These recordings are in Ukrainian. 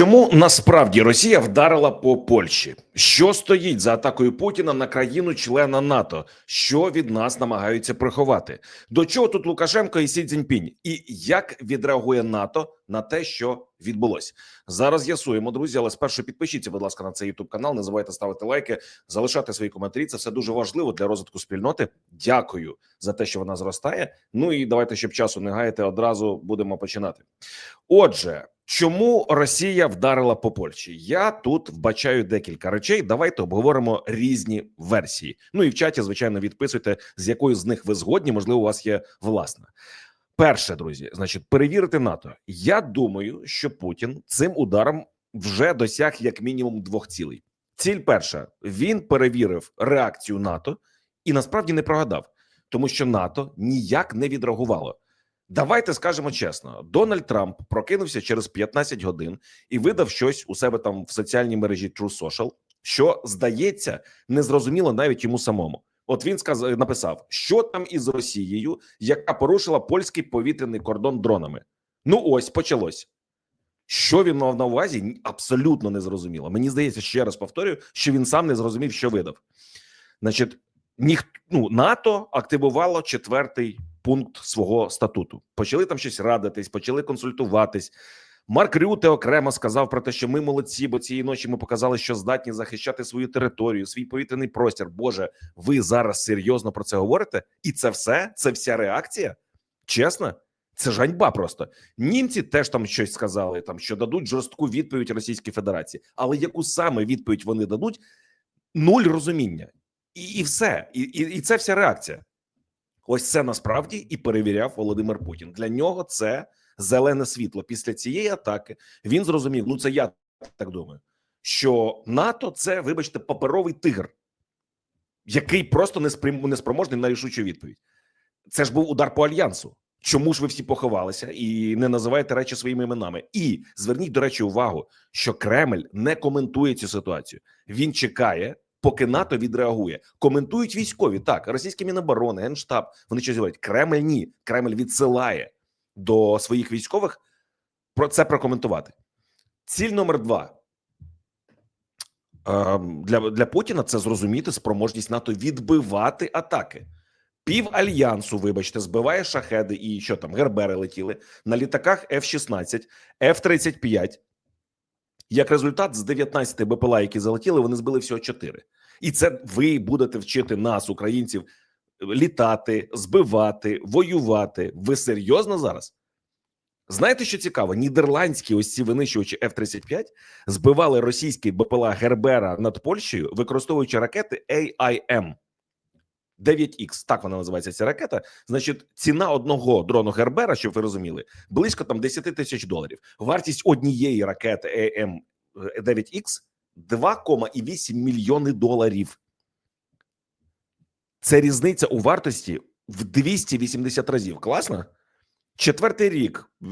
Чому насправді Росія вдарила по Польщі? Що стоїть за атакою Путіна на країну-члена НАТО? Що від нас намагаються приховати? До чого тут Лукашенко і Сі Цзіньпінь? І як відреагує НАТО на те, що відбулось? Зараз з'ясуємо, друзі. Але спершу підпишіться, будь ласка, на цей youtube канал. Не забувайте ставити лайки, залишати свої коментарі. Це все дуже важливо для розвитку спільноти. Дякую за те, що вона зростає. Ну і давайте, щоб часу не гаяти, одразу будемо починати. Отже. Чому Росія вдарила по Польщі? Я тут вбачаю декілька речей. Давайте обговоримо різні версії. Ну і в чаті, звичайно, відписуйте, з якою з них ви згодні. Можливо, у вас є власна. Перше, друзі, значить, перевірити НАТО. Я думаю, що Путін цим ударом вже досяг як мінімум двох цілей. Ціль перша: він перевірив реакцію НАТО і насправді не прогадав, тому що НАТО ніяк не відреагувало. Давайте скажемо чесно: Дональд Трамп прокинувся через 15 годин і видав щось у себе там в соціальній мережі True Social, що здається незрозуміло навіть йому самому. От він сказав, написав, що там із Росією, яка порушила польський повітряний кордон дронами. Ну ось почалось. Що він мав на увазі? Абсолютно не зрозуміло. Мені здається, ще раз повторюю, що він сам не зрозумів, що видав. Значить, ніх, ну, НАТО активувало четвертий пункт свого статуту. Почали там щось радитись, почали консультуватись. Марк Рюте окремо сказав про те, що ми молодці, бо цієї ночі ми показали, що здатні захищати свою територію, свій повітряний простір. Боже, ви зараз серйозно про це говорите? І це все? Це вся реакція? Чесно? Це ж ганьба просто. Німці теж там щось сказали, там що дадуть жорстку відповідь Російській Федерації. Але яку саме відповідь вони дадуть? Нуль розуміння, і, і все, і, і, і це вся реакція. Ось це насправді і перевіряв Володимир Путін. Для нього це зелене світло. Після цієї атаки він зрозумів. Ну це я так думаю, що НАТО це, вибачте, паперовий тигр, який просто не спрям... не на рішучу відповідь. Це ж був удар по альянсу. Чому ж ви всі поховалися і не називаєте речі своїми іменами? І зверніть до речі увагу, що Кремль не коментує цю ситуацію. Він чекає, поки НАТО відреагує. Коментують військові так, російські міноборони, генштаб. Вони щось говорять. Кремль ні. Кремль відсилає до своїх військових про це прокоментувати. Ціль номер два. Ем, Для, для Путіна це зрозуміти спроможність НАТО відбивати атаки. Пів альянсу, вибачте, збиває шахеди і що там гербери летіли на літаках F-16, F-35. Як результат, з 19 БПЛА, які залетіли, вони збили всього 4. І це ви будете вчити нас, українців, літати, збивати, воювати. Ви серйозно зараз? Знаєте, що цікаво? Нідерландські ось ці винищувачі F-35 збивали російський БПЛА Гербера над Польщею, використовуючи ракети AIM. 9X, так вона називається ця ракета. Значить, ціна одного дрону Гербера, щоб ви розуміли, близько там 10 тисяч доларів. Вартість однієї ракети AM 9X 2,8 мільйони доларів. Це різниця у вартості в 280 разів. Класно? Четвертий рік е,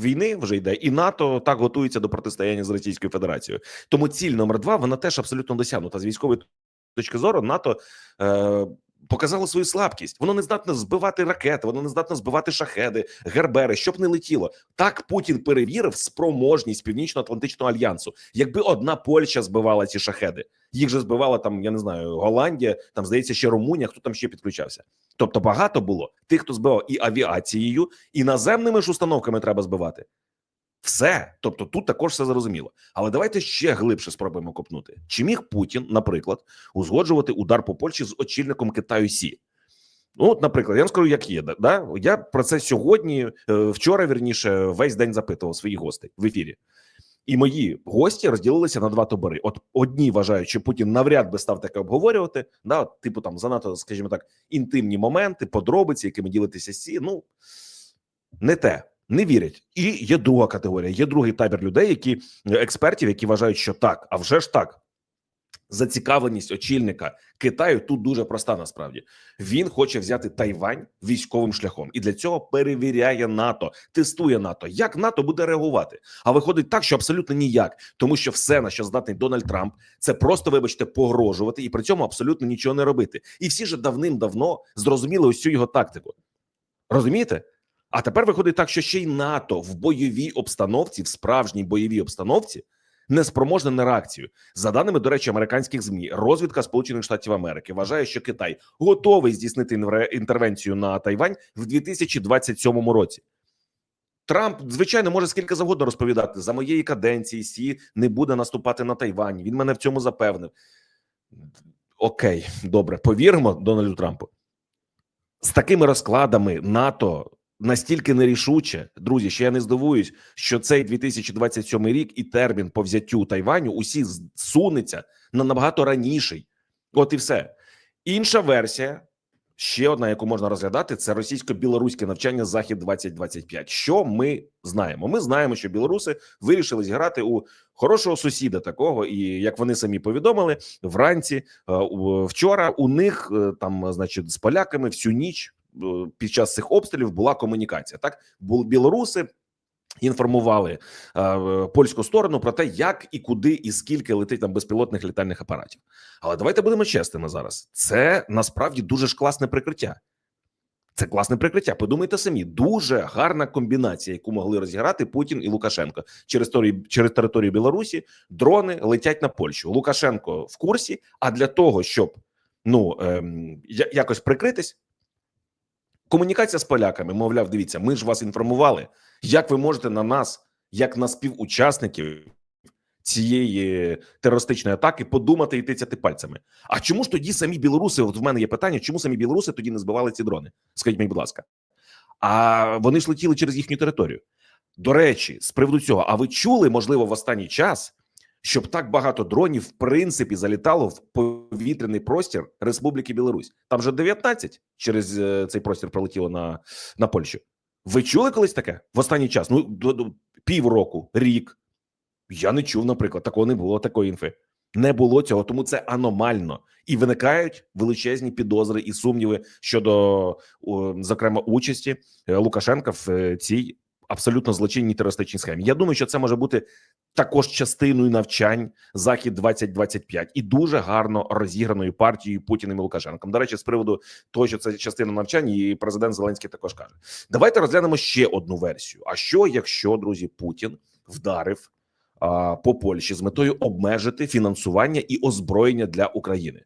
війни вже йде, і НАТО так готується до протистояння з Російською Федерацією. Тому ціль номер два вона теж абсолютно досягнута з військової точки зору НАТО е, показало свою слабкість. Воно не здатне збивати ракети, воно не здатне збивати шахеди, гербери, щоб не летіло. Так Путін перевірив спроможність Північно-Атлантичного альянсу. Якби одна Польща збивала ці шахеди, їх же збивала там, я не знаю, Голландія, там здається, ще Румунія. Хто там ще підключався? Тобто багато було тих, хто збивав і авіацією, і наземними ж установками треба збивати. Все, тобто тут також все зрозуміло. Але давайте ще глибше спробуємо копнути. Чи міг Путін, наприклад, узгоджувати удар по Польщі з очільником Китаю Сі? Ну, от, наприклад, я вам скажу, як є. Да? Я про це сьогодні, е, вчора вірніше, весь день запитував своїх гостей в ефірі. І мої гості розділилися на два табори. От одні вважають, що Путін навряд би став таке обговорювати, да, от, типу там занадто, скажімо так, інтимні моменти, подробиці, якими ділитися сі. Ну не те. Не вірять, і є друга категорія. Є другий табір людей, які експертів, які вважають, що так, а вже ж так. Зацікавленість очільника Китаю тут дуже проста. Насправді він хоче взяти Тайвань військовим шляхом, і для цього перевіряє НАТО, тестує НАТО. Як НАТО буде реагувати? А виходить так, що абсолютно ніяк, тому що все на що здатний Дональд Трамп, це просто, вибачте, погрожувати і при цьому абсолютно нічого не робити. І всі ж давним-давно зрозуміли цю його тактику. Розумієте? А тепер виходить так, що ще й НАТО в бойовій обстановці, в справжній бойовій обстановці, не спроможне на реакцію. За даними, до речі, американських змі, розвідка Сполучених Штатів Америки вважає, що Китай готовий здійснити інтервенцію на Тайвань в 2027 році. Трамп, звичайно, може скільки завгодно розповідати за моєї каденції. Сі не буде наступати на Тайвань. Він мене в цьому запевнив. Окей, добре, повіримо Дональду Трампу. З такими розкладами НАТО настільки нерішуче, друзі. Ще я не здивуюсь, що цей 2027 рік і термін по взяттю Тайваню усі сунеться на набагато раніший. От і все. Інша версія, ще одна, яку можна розглядати, це російсько-білоруське навчання Захід 2025 Що ми знаємо? Ми знаємо, що білоруси вирішили зіграти у хорошого сусіда такого, і як вони самі повідомили, вранці е, вчора у них е, там, значить, з поляками всю ніч під час цих обстрілів була комунікація. Так, білоруси. Інформували е, польську сторону про те, як і куди і скільки летить там безпілотних літальних апаратів. Але давайте будемо чесними зараз. Це насправді дуже ж класне прикриття. Це класне прикриття. Подумайте самі, дуже гарна комбінація, яку могли розіграти Путін і Лукашенко через територію, через територію Білорусі. Дрони летять на Польщу. Лукашенко в курсі. А для того, щоб ну ем, якось прикритись, комунікація з поляками. Мовляв, дивіться, ми ж вас інформували. Як ви можете на нас, як на співучасників цієї терористичної атаки, подумати і тицяти пальцями? А чому ж тоді самі білоруси? От в мене є питання, чому самі білоруси тоді не збивали ці дрони? Скажіть мені, будь ласка, а вони ж летіли через їхню територію. До речі, з приводу цього, а ви чули, можливо, в останній час, щоб так багато дронів в принципі залітало в повітряний простір Республіки Білорусь? Там же 19 через е, цей простір прилетіло на, на Польщу. Ви чули колись таке в останній час? Ну, до, до півроку, рік. Я не чув, наприклад, такого не було такої інфи. Не було цього, тому це аномально і виникають величезні підозри і сумніви щодо, зокрема, участі е, Лукашенка в е, цій абсолютно злочинній терористичній схемі. Я думаю, що це може бути також частиною навчань Захід 2025 і дуже гарно розіграною партією Путіним і Лукашенком. До речі, з приводу того, що це частина навчань, і президент Зеленський також каже. Давайте розглянемо ще одну версію. А що якщо друзі Путін вдарив по Польщі з метою обмежити фінансування і озброєння для України?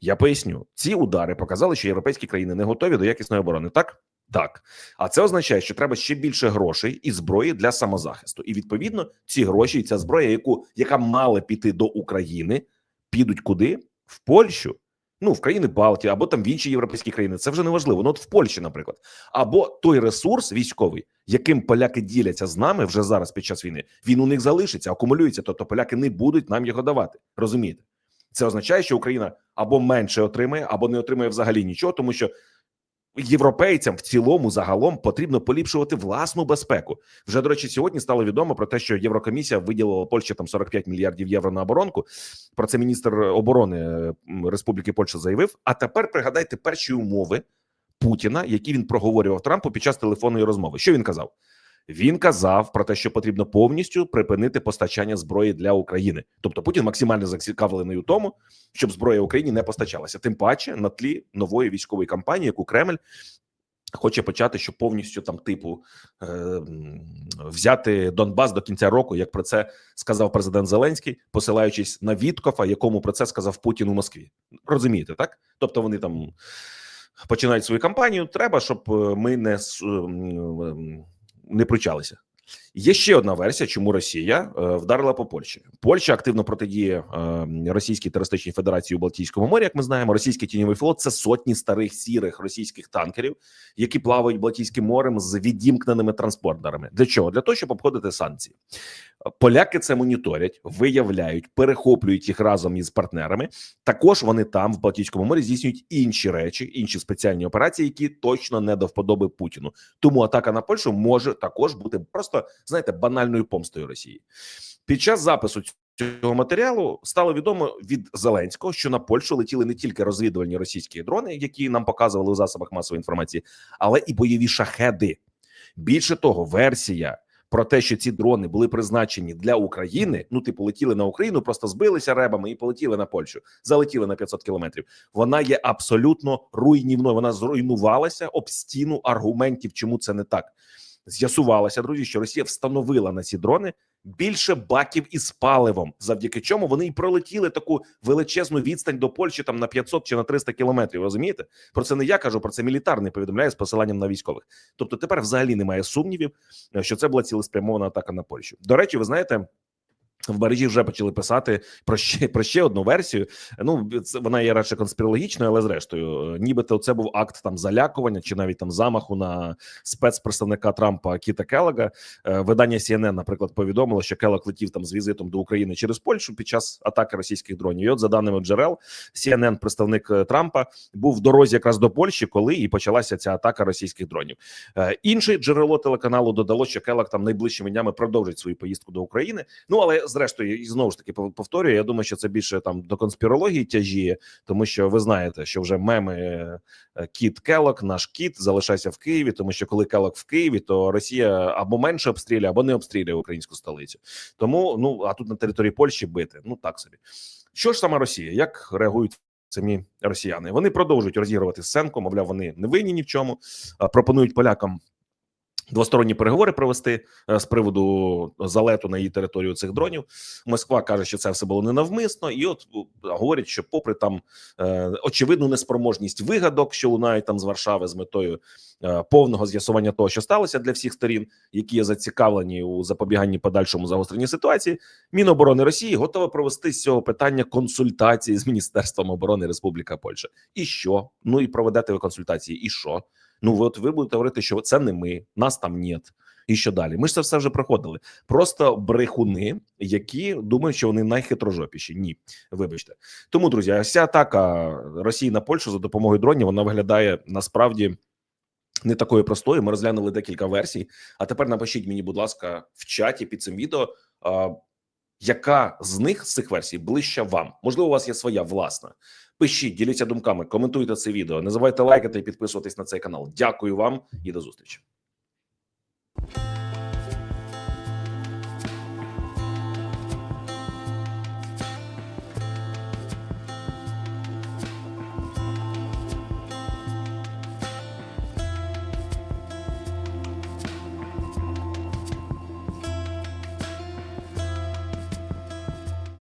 Я поясню, ці удари показали, що європейські країни не готові до якісної оборони. Так, так. А це означає, що треба ще більше грошей і зброї для самозахисту. І відповідно ці гроші і ця зброя, яку яка мала піти до України, підуть куди? В Польщу. Ну, в країни Балтії або там в інші європейські країни. Це вже не важливо. Ну, от в Польщі, наприклад, або той ресурс військовий, яким поляки діляться з нами вже зараз під час війни, він у них залишиться, акумулюється. Тобто поляки не будуть нам його давати. Розумієте? Це означає, що Україна або менше отримає, або не отримає взагалі нічого, тому що європейцям в цілому загалом потрібно поліпшувати власну безпеку. Вже до речі, сьогодні стало відомо про те, що Єврокомісія виділила Польщі там 45 мільярдів євро на оборонку. Про це міністр оборони Республіки Польща заявив. А тепер пригадайте перші умови Путіна, які він проговорював Трампу під час телефонної розмови. Що він казав? Він казав про те, що потрібно повністю припинити постачання зброї для України. Тобто Путін максимально зацікавлений у тому, щоб зброя Україні не постачалася. Тим паче на тлі нової військової кампанії, яку Кремль хоче почати, щоб повністю там, типу, е, взяти Донбас до кінця року, як про це сказав президент Зеленський, посилаючись на Віткофа, якому про це сказав Путін у Москві. Розумієте, так? Тобто вони там починають свою кампанію. Треба, щоб е, ми не м, м, не пручалися. Є ще одна версія, чому Росія е, вдарила по Польщі. Польща активно протидіє е, Російській терористичній федерації у Балтійському морі. Як ми знаємо, російський тіньовий флот це сотні старих сірих російських танкерів, які плавають Балтійським морем з відімкненими транспортерами. Для чого? Для того, щоб обходити санкції. Поляки це моніторять, виявляють, перехоплюють їх разом із партнерами. Також вони там в Балтійському морі здійснюють інші речі, інші спеціальні операції, які точно не до вподоби Путіну. Тому атака на Польщу може також бути просто знаєте банальною помстою Росії. Під час запису цього матеріалу стало відомо від Зеленського, що на Польщу летіли не тільки розвідувальні російські дрони, які нам показували у засобах масової інформації, але і бойові шахеди. Більше того, версія про те, що ці дрони були призначені для України. Ну, типу, летіли на Україну, просто збилися ребами і полетіли на Польщу, залетіли на 500 кілометрів. Вона є абсолютно руйнівною. Вона зруйнувалася об стіну аргументів, чому це не так. З'ясувалося, друзі, що Росія встановила на ці дрони більше баків із паливом, завдяки чому вони й пролетіли таку величезну відстань до Польщі там на 500 чи на 300 кілометрів. Розумієте? Про це не я кажу, про це мілітарний повідомляє з посиланням на військових. Тобто тепер взагалі немає сумнівів, е, що це була цілеспрямована атака на Польщу. До речі, ви знаєте. В мережі вже почали писати про ще про ще одну версію. Ну це вона є радше конспірологічною, але зрештою, е, нібито це був акт там залякування чи навіть там замаху на спецпредставника Трампа Кіта Келега. Е, Видання CNN, наприклад, повідомило, що Келег летів там з візитом до України через Польщу під час атаки російських дронів. І от за даними джерел, CNN, представник е, Трампа, був в дорозі якраз до Польщі, коли і почалася ця атака російських дронів. Інше джерело телеканалу додало, що Келег там найближчими днями продовжить свою поїздку до України. Ну але зрештою, і знову ж таки пов- повторюю. Я думаю, що це більше там до конспірології тяжіє, тому що ви знаєте, що вже меми е, кіт Келок, наш кіт залишайся в Києві, тому що коли Келок в Києві, то Росія або менше обстрілює, або не обстрілює українську столицю. Тому ну а тут на території Польщі бити. Ну так собі. Що ж сама Росія? Як реагують? Самі росіяни вони продовжують розігрувати сценку. Мовляв, вони не винні ні в чому. Пропонують полякам двосторонні переговори провести е, з приводу залету на її територію цих дронів. Москва каже, що це все було ненавмисно, і от говорять, що, попри там е, очевидну неспроможність вигадок, що лунають там з Варшави з метою е, повного з'ясування того, що сталося для всіх сторін, які є зацікавлені у запобіганні подальшому загостренні ситуації, Міноборони Росії готове провести з цього питання консультації з Міністерством оборони Республіка Польща. І що? Ну і проведете ви консультації, і що? Ну, от ви будете говорити, що це не ми, нас там нет. І що далі? Ми ж це все вже проходили. Просто брехуни, які думають, що вони найхитрожопіші. Ні, вибачте. Тому, друзі, ось ця атака Росії на Польщу за допомогою дронів вона виглядає насправді не такою простою. Ми розглянули декілька версій. А тепер напишіть мені, будь ласка, в чаті під цим відео. Яка з них з цих версій ближча вам? Можливо, у вас є своя власна. Пишіть, діліться думками, коментуйте це відео. Не забувайте лайкати і підписуватись на цей канал. Дякую вам і до зустрічі.